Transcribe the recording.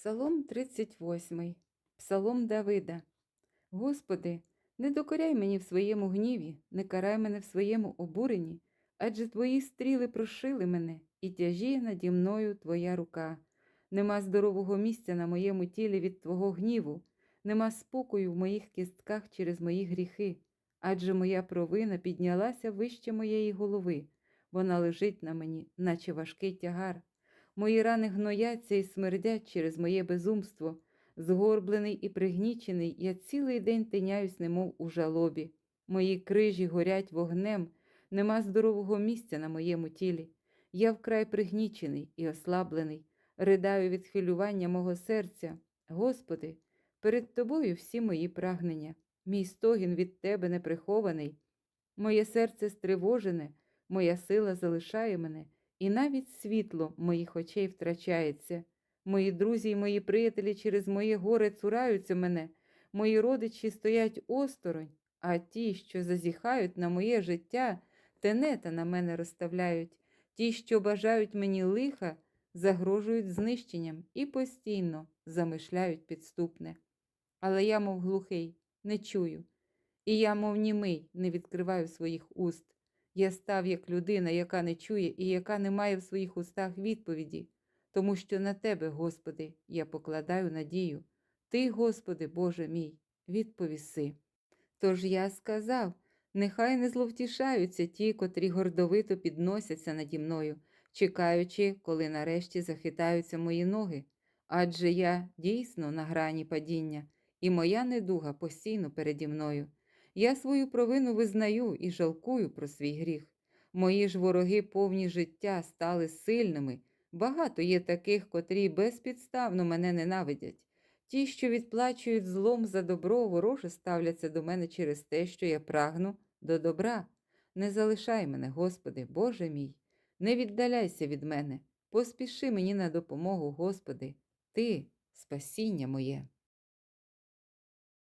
Псалом 38, Псалом Давида. Господи, не докоряй мені в своєму гніві, не карай мене в своєму обуренні, адже твої стріли прошили мене, і тяжіє наді мною твоя рука. Нема здорового місця на моєму тілі від Твого гніву, нема спокою в моїх кістках через мої гріхи, адже моя провина піднялася вище моєї голови, вона лежить на мені, наче важкий тягар. Мої рани гнояться і смердять через моє безумство. Згорблений і пригнічений, я цілий день тиняюсь, немов у жалобі. Мої крижі горять вогнем, нема здорового місця на моєму тілі. Я вкрай пригнічений і ослаблений, ридаю від хвилювання мого серця. Господи, перед Тобою всі мої прагнення, мій стогін від Тебе не прихований. Моє серце стривожене, моя сила залишає мене, і навіть світло моїх очей втрачається. Мої друзі й мої приятелі через моє горе цураються мене, мої родичі стоять осторонь, а ті, що зазіхають на моє життя, тенета на мене розставляють, ті, що бажають мені лиха, загрожують знищенням і постійно замишляють підступне. Але я, мов глухий, не чую, і я, мов німий, не відкриваю своїх уст. Я став як людина, яка не чує і яка не має в своїх устах відповіді, тому що на Тебе, Господи, я покладаю надію. Ти, Господи, Боже мій, відповіси. Тож я сказав: нехай не зловтішаються ті, котрі гордовито підносяться наді мною, чекаючи, коли нарешті захитаються мої ноги. Адже я дійсно на грані падіння, і моя недуга постійно переді мною. Я свою провину визнаю і жалкую про свій гріх. Мої ж вороги повні життя стали сильними. Багато є таких, котрі безпідставно мене ненавидять. Ті, що відплачують злом за добро, вороже ставляться до мене через те, що я прагну до добра. Не залишай мене, Господи, Боже мій, не віддаляйся від мене, поспіши мені на допомогу, Господи, Ти спасіння моє.